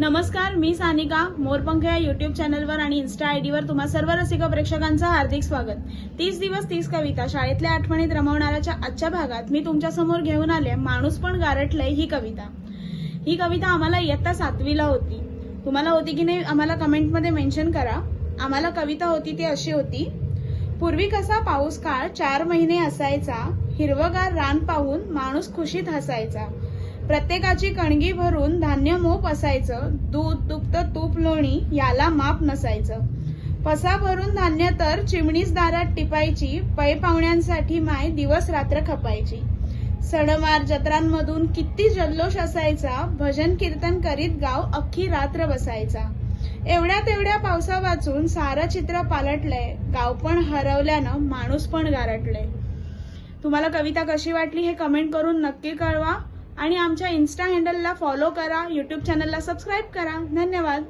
नमस्कार मी सानिका मोरपंख या युट्यूब चॅनलवर आणि इन्स्टा आयडीवर तुम्हा सर्व रसिक प्रेक्षकांचं हार्दिक स्वागत. तीस दिवस तीस कविता शाळेतल्या आठवणीत रमवणाऱ्याच्या आजच्या भागात मी तुमच्यासमोर घेऊन आले माणूस पण गारटलंय ही कविता. ही कविता आम्हाला इयत्ता सातवीला होती. तुम्हाला होती की नाही आम्हाला कमेंटमध्ये मेन्शन करा. आम्हाला कविता होती ती अशी होती पूर्वी कसा पाऊस काळ चार महिने असायचा हिरवगार रान पाहून माणूस खुशीत हसायचा. प्रत्येकाची कणगी भरून धान्य मोप असायचं. दूध दुग्ध तूप लोणी याला माप नसायचं. पसा भरून धान्य तर चिमणीच दारात टिपायची पै पाहुण्यांसाठी माय दिवस रात्र खपायची. सणवार जत्रांमधून किती जल्लोष असायचा भजन कीर्तन करीत गाव अख्खी रात्र बसायचा. एवढ्या तेवढ्या पावसा वाचून सारं चित्र पालटलंय गाव पण हरवल्यानं माणूस पण गारटलंय. तुम्हाला कविता कशी वाटली हे कमेंट करून नक्की कळवा. आणि आमच्या इन्स्टा हँडलला फॉलो करा यूट्यूब चॅनलला सबस्क्राईब करा. धन्यवाद.